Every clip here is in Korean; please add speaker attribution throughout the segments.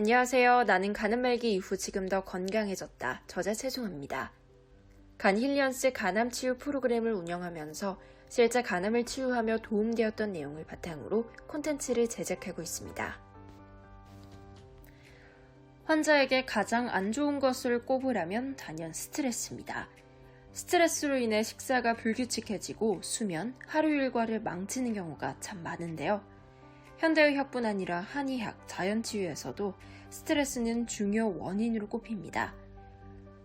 Speaker 1: 안녕하세요. 나는 간암 말기 이후 지금 더 건강해졌다. 저자 최송입니다. 간 힐리언스 간암 치유 프로그램을 운영하면서 실제 간암을 치유하며 도움되었던 내용을 바탕으로 콘텐츠를 제작하고 있습니다. 환자에게 가장 안 좋은 것을 꼽으라면 단연 스트레스입니다. 스트레스로 인해 식사가 불규칙해지고 수면, 하루 일과를 망치는 경우가 참 많은데요. 현대의학뿐 아니라 한의학, 자연치유에서도 스트레스는 중요 원인으로 꼽힙니다.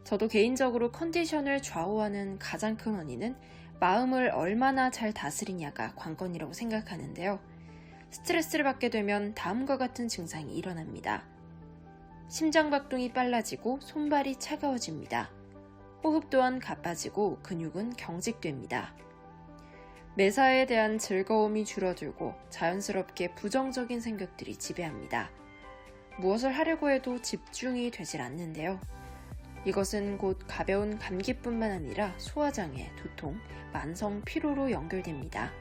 Speaker 1: 저도 개인적으로 컨디션을 좌우하는 가장 큰 원인은 마음을 얼마나 잘 다스리냐가 관건이라고 생각하는데요. 스트레스를 받게 되면 다음과 같은 증상이 일어납니다. 심장박동이 빨라지고 손발이 차가워집니다. 호흡 또한 가빠지고 근육은 경직됩니다. 매사에 대한 즐거움이 줄어들고 자연스럽게 부정적인 생각들이 지배합니다. 무엇을 하려고 해도 집중이 되질 않는데요. 이것은 곧 가벼운 감기뿐만 아니라 소화장애, 두통, 만성 피로로 연결됩니다.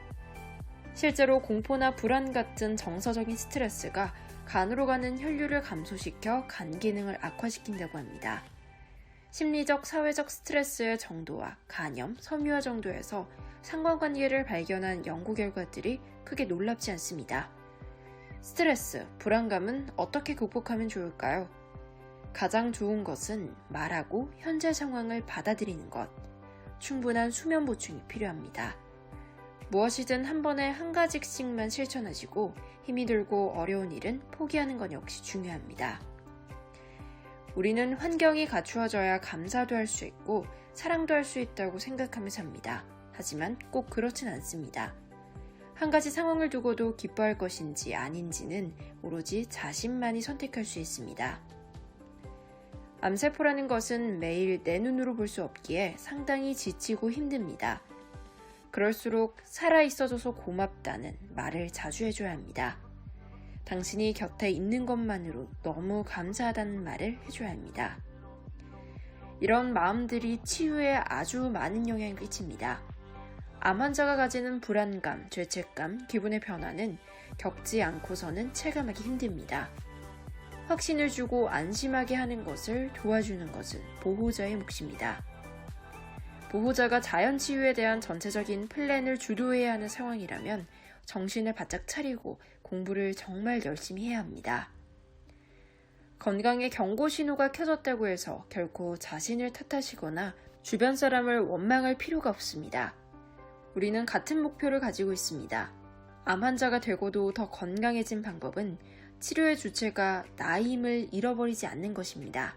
Speaker 1: 실제로 공포나 불안 같은 정서적인 스트레스가 간으로 가는 혈류를 감소시켜 간 기능을 악화시킨다고 합니다. 심리적, 사회적 스트레스의 정도와 간염, 섬유화 정도에서 상관관계를 발견한 연구 결과들이 크게 놀랍지 않습니다. 스트레스, 불안감은 어떻게 극복하면 좋을까요? 가장 좋은 것은 말하고 현재 상황을 받아들이는 것, 충분한 수면 보충이 필요합니다. 무엇이든 한 번에 한 가지씩만 실천하시고 힘이 들고 어려운 일은 포기하는 것 역시 중요합니다. 우리는 환경이 갖추어져야 감사도 할 수 있고 사랑도 할 수 있다고 생각하며 삽니다. 하지만 꼭 그렇진 않습니다. 한 가지 상황을 두고도 기뻐할 것인지 아닌지는 오로지 자신만이 선택할 수 있습니다. 암세포라는 것은 매일 내 눈으로 볼 수 없기에 상당히 지치고 힘듭니다. 그럴수록 살아있어줘서 고맙다는 말을 자주 해줘야 합니다. 당신이 곁에 있는 것만으로 너무 감사하다는 말을 해줘야 합니다. 이런 마음들이 치유에 아주 많은 영향을 끼칩니다. 암 환자가 가지는 불안감, 죄책감, 기분의 변화는 겪지 않고서는 체감하기 힘듭니다. 확신을 주고 안심하게 하는 것을 도와주는 것은 보호자의 몫입니다. 보호자가 자연 치유에 대한 전체적인 플랜을 주도해야 하는 상황이라면 정신을 바짝 차리고 공부를 정말 열심히 해야 합니다. 건강에 경고 신호가 켜졌다고 해서 결코 자신을 탓하시거나 주변 사람을 원망할 필요가 없습니다. 우리는 같은 목표를 가지고 있습니다. 암 환자가 되고도 더 건강해진 방법은 치료의 주체가 나임을 잃어버리지 않는 것입니다.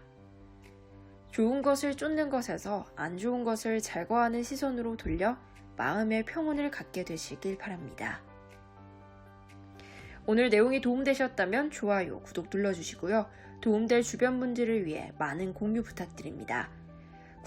Speaker 1: 좋은 것을 쫓는 것에서 안 좋은 것을 제거하는 시선으로 돌려 마음의 평온을 갖게 되시길 바랍니다. 오늘 내용이 도움되셨다면 좋아요, 구독 눌러주시고요. 도움될 주변 분들을 위해 많은 공유 부탁드립니다.